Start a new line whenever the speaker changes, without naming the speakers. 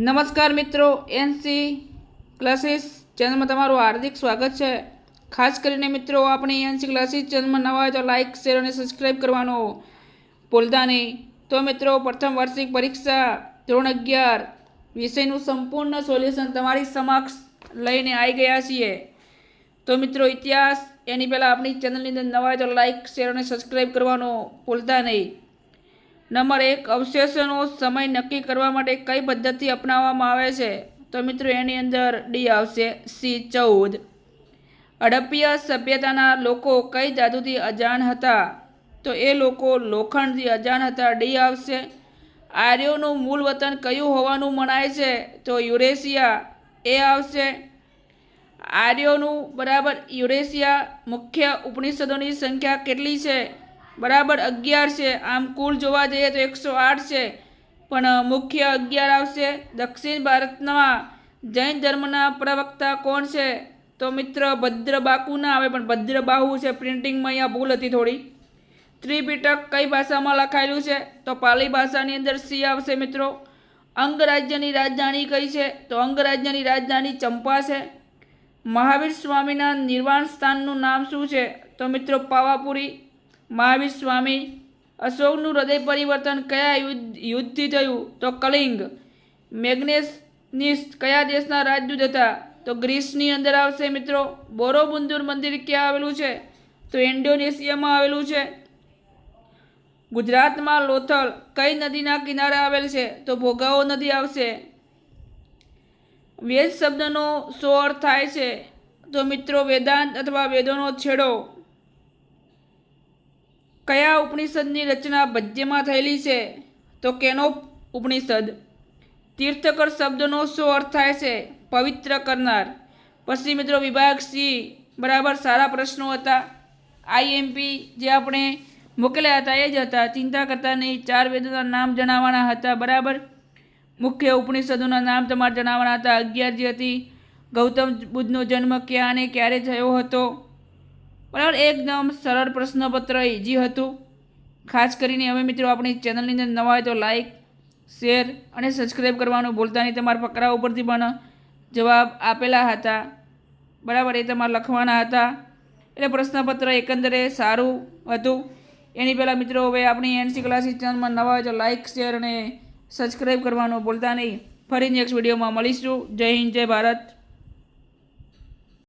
નમસ્કાર મિત્રો NC classes ચેનલમાં તમારું હાર્દિક સ્વાગત છે. ખાસ કરીને મિત્રો, આપણી એનસી ક્લાસીસ ચેનલમાં નવા હોય તો લાઇક શેર અને સબસ્ક્રાઈબ કરવાનો ભૂલતા નહીં. તો મિત્રો, પ્રથમ વાર્ષિક પરીક્ષા ધોરણ અગિયાર વિષયનું સંપૂર્ણ સોલ્યુશન તમારી સમક્ષ લઈને આવી ગયા છીએ. તો મિત્રો, ઇતિહાસ એની પહેલાં આપણી ચેનલની અંદર નવા હોય તો લાઇક શેર અને સબસ્ક્રાઈબ કરવાનો ભૂલતા નહીં. નંબર એક, અવશેષોનો સમય નક્કી કરવા માટે કઈ પદ્ધતિ અપનાવવામાં આવે છે? તો મિત્રો, એની અંદર ડી આવશે, સી ચૌદ. હડપ્પીય સભ્યતાના લોકો કઈ ધાતુથી અજાણ હતા? તો એ લોકો લોખંડથી અજાણ હતા. ડી આવશે. આર્યોનું મૂળ વતન કયું હોવાનું મનાય છે? તો યુરેશિયા. એ આવશે. આર્યોનું બરાબર યુરેશિયા મુખ્ય ઉપનિષદોની સંખ્યા કેટલી છે? બરાબર અગિયાર છે. આમ કુલ જોવા જઈએ તો એકસો આઠ છે. પણ મુખ્ય અગિયાર આવશે. દક્ષિણ ભારતમાં જૈન ધર્મના પ્રવક્તા કોણ છે? તો મિત્ર, ભદ્રબાકુ ના આવે, પણ ભદ્રબાહુ છે. પ્રિન્ટિંગમાં અહીંયા ભૂલ હતી થોડી. ત્રિપિટક કઈ ભાષામાં લખાયેલું છે? તો પાલી ભાષાની અંદર સી આવશે મિત્રો. અંગરાજ્યની રાજધાની કઈ છે? તો અંગરાજ્યની રાજધાની ચંપા છે. મહાવીર સ્વામીના નિર્વાણ સ્થાનનું નામ શું છે? તો મિત્રો, પાવાપુરી. મહાવીર સ્વામી અશોકનું હૃદય પરિવર્તન કયા યુદ્ધ, યુદ્ધથી થયું? તો કલિંગ. મેગ્નેસનિસ કયા દેશના રાજદૂત હતા? તો ગ્રીસની અંદર આવશે મિત્રો. બોરોબુંદુર મંદિર ક્યાં આવેલું છે? તો ઇન્ડોનેશિયામાં આવેલું છે. ગુજરાતમાં લોથલ કઈ નદીના કિનારે આવેલ છે? તો ભોગાવો નદી આવશે. વેદ શબ્દનો શો અર્થ થાય છે? તો મિત્રો, વેદાંત અથવા વેદોનો છેડો. કયા ઉપનિષદની રચના પદ્યમાં થયેલી છે? તો કેનો ઉપનિષદ? તીર્થકર શબ્દનો શું અર્થ થાય છે? પવિત્ર કરનાર. પછી મિત્રો વિભાગ સી, બરાબર સારા પ્રશ્નો હતા. આઈએમપી જે આપણે મોકલ્યા હતા એ જ હતા. ચિંતા કરતા નહીં. ચાર વેદોના નામ જણાવવાના હતા, બરાબર? મુખ્ય ઉપનિષદોના નામ તમારે જણાવવાના હતા. અગિયાર જે હતી, ગૌતમ બુદ્ધનો જન્મ ક્યાં અને ક્યારે થયો હતો? બરાબર? એકદમ સરળ પ્રશ્નપત્ર ઇઝી હતું. ખાસ કરીને હવે મિત્રો આપણી ચેનલની અંદર નવા હોય તો લાઈક શેર અને સબસ્ક્રાઈબ કરવાનું ભૂલતા નહીં. તમારા ફકરા ઉપરથી પણ જવાબ આપેલા હતા. બરાબર? એ તમારે લખવાના હતા. એટલે પ્રશ્નપત્ર એકંદરે સારું હતું. એની પહેલાં મિત્રો હવે આપણી એનસી ક્લાસીસ ચેનલમાં નવા હોય તો લાઈક શેર અને સબસ્ક્રાઈબ કરવાનું ભૂલતા નહીં. ફરી નેક્સ્ટ વિડીયોમાં મળીશું. જય હિન્દ, જય ભારત.